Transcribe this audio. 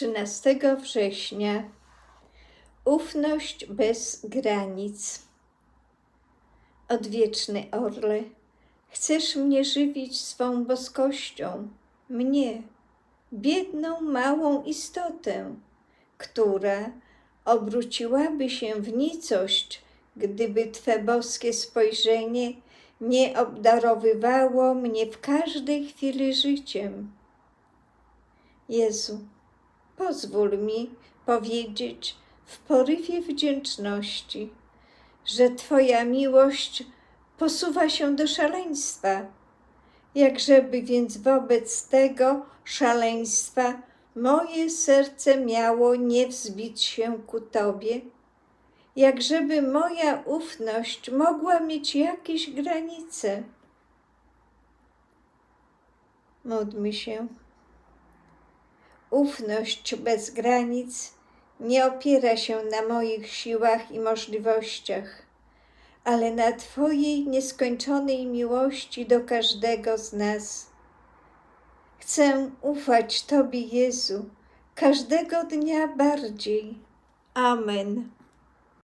13 września Ufność bez granic. Odwieczny orle, chcesz mnie żywić swą boskością, mnie, biedną, małą istotę, która obróciłaby się w nicość, gdyby Twe boskie spojrzenie nie obdarowywało mnie w każdej chwili życiem. Jezu, pozwól mi powiedzieć w porywie wdzięczności, że Twoja miłość posuwa się do szaleństwa. Jakżeby więc wobec tego szaleństwa moje serce miało nie wzbić się ku Tobie? Jakżeby moja ufność mogła mieć jakieś granice? Módlmy się. Ufność bez granic nie opiera się na moich siłach i możliwościach, ale na Twojej nieskończonej miłości do każdego z nas. Chcę ufać Tobie, Jezu, każdego dnia bardziej. Amen.